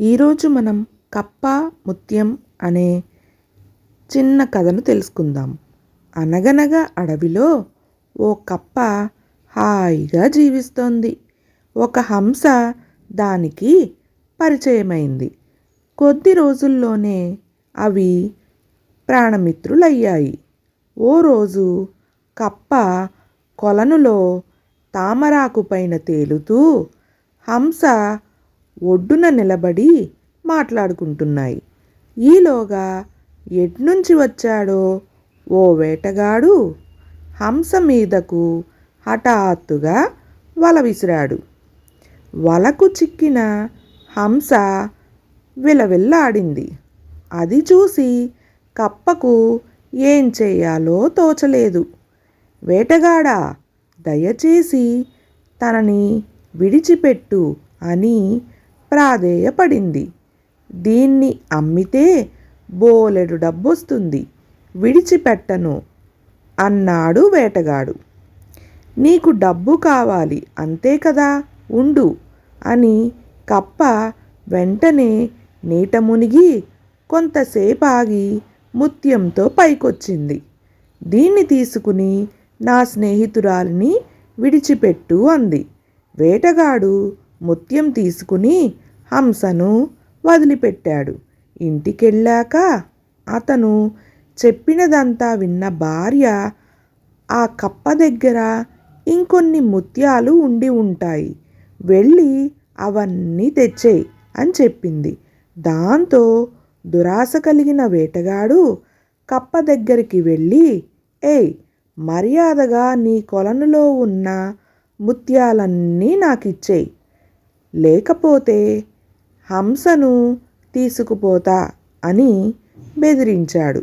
ఈరోజు మనం కప్ప ముత్యం అనే చిన్న కథను తెలుసుకుందాం. అనగనగా అడవిలో ఓ కప్ప హాయిగా జీవిస్తోంది. ఒక హంస దానికి పరిచయమైంది. కొద్ది రోజుల్లోనే అవి ప్రాణమిత్రులయ్యాయి. ఓ రోజు కప్ప కొలనులో తామరాకు పైన తేలుతూ హంస ఒడ్డున నిలబడి మాట్లాడుకుంటున్నాయి. ఈలోగా ఎట్నుంచి వచ్చాడో ఓ వేటగాడు హంస మీదకు హఠాత్తుగా వల విసిరాడు. వలకు చిక్కిన హంస విలవిల్లాడింది. అది చూసి కప్పకు ఏం చేయాలో తోచలేదు. వేటగాడా దయచేసి తనని విడిచిపెట్టు అని ప్రాధేయపడింది. దీన్ని అమ్మితే బోలెడు డబ్బొస్తుంది. విడిచిపెట్టను అన్నాడు వేటగాడు. నీకు డబ్బు కావాలి అంతే కదా? ఉండు అని కప్ప వెంటనే నీట మునిగి కొంతసేపు ఆగి ముత్యంతో పైకొచ్చింది. దీన్ని తీసుకుని నా స్నేహితురాలిని విడిచిపెట్టు అంది. వేటగాడు ముత్యం తీసుకుని హంసను వదిలిపెట్టాడు. ఇంటికెళ్ళాక అతను చెప్పినదంతా విన్న భార్య ఆ కప్ప దగ్గర ఇంకొన్ని ముత్యాలు ఉండి ఉంటాయి. వెళ్ళి అవన్నీ తెచ్చేయి అని చెప్పింది. దాంతో దురాశ కలిగిన వేటగాడు కప్ప దగ్గరికి వెళ్ళి ఏయ్ మర్యాదగా నీ కొలనులో ఉన్న ముత్యాలన్నీ నాకు ఇచ్చేయి లేకపోతే హంసను తీసుకుపోతా అని బెదిరించాడు.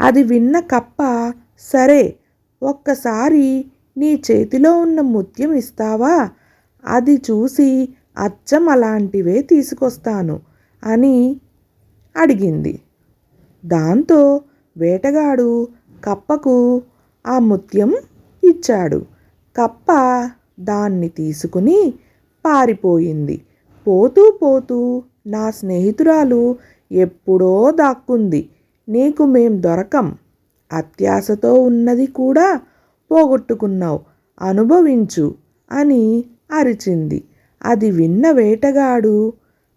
అది విన్న కప్ప సరే ఒక్కసారి నీ చేతిలో ఉన్న ముత్యం ఇస్తావా? అది చూసి అచ్చం అలాంటివే తీసుకొస్తాను అని అడిగింది. దాంతో వేటగాడు కప్పకు ఆ ముత్యం ఇచ్చాడు. కప్ప దాన్ని తీసుకుని పారిపోయింది. పోతూ పోతూ నా స్నేహితురాలు ఎప్పుడో దాక్కుంది. నీకు మేం దొరకం. అత్యాశతో ఉన్నది కూడా పోగొట్టుకున్నావు. అనుభవించు అని అరిచింది. అది విన్న వేటగాడు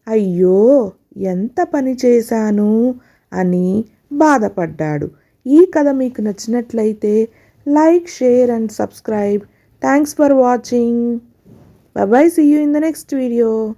అయ్యో ఎంత పని చేశాను అని బాధపడ్డాడు. ఈ కథ మీకు నచ్చినట్లయితే like share and subscribe. Thanks for watching. Bye bye. See you in the next video.